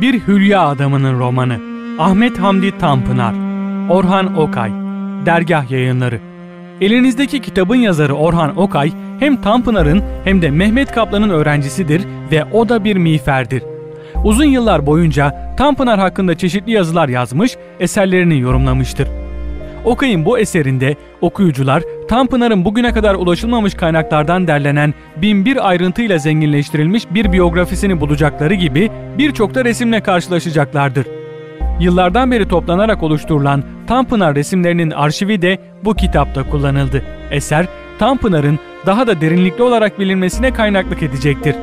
Bir Hülya Adamının Romanı Ahmet Hamdi Tanpınar Orhan Okay Dergah Yayınları Elinizdeki kitabın yazarı Orhan Okay hem Tanpınar'ın hem de Mehmet Kaplan'ın öğrencisidir ve o da bir miğferdir. Uzun yıllar boyunca Tanpınar hakkında çeşitli yazılar yazmış, eserlerini yorumlamıştır. Okay'ın bu eserinde okuyucular Tanpınar'ın bugüne kadar ulaşılmamış kaynaklardan derlenen binbir ayrıntıyla zenginleştirilmiş bir biyografisini bulacakları gibi birçok da resimle karşılaşacaklardır. Yıllardan beri toplanarak oluşturulan Tanpınar resimlerinin arşivi de bu kitapta kullanıldı. Eser, Tanpınar'ın daha da derinlikli olarak bilinmesine kaynaklık edecektir.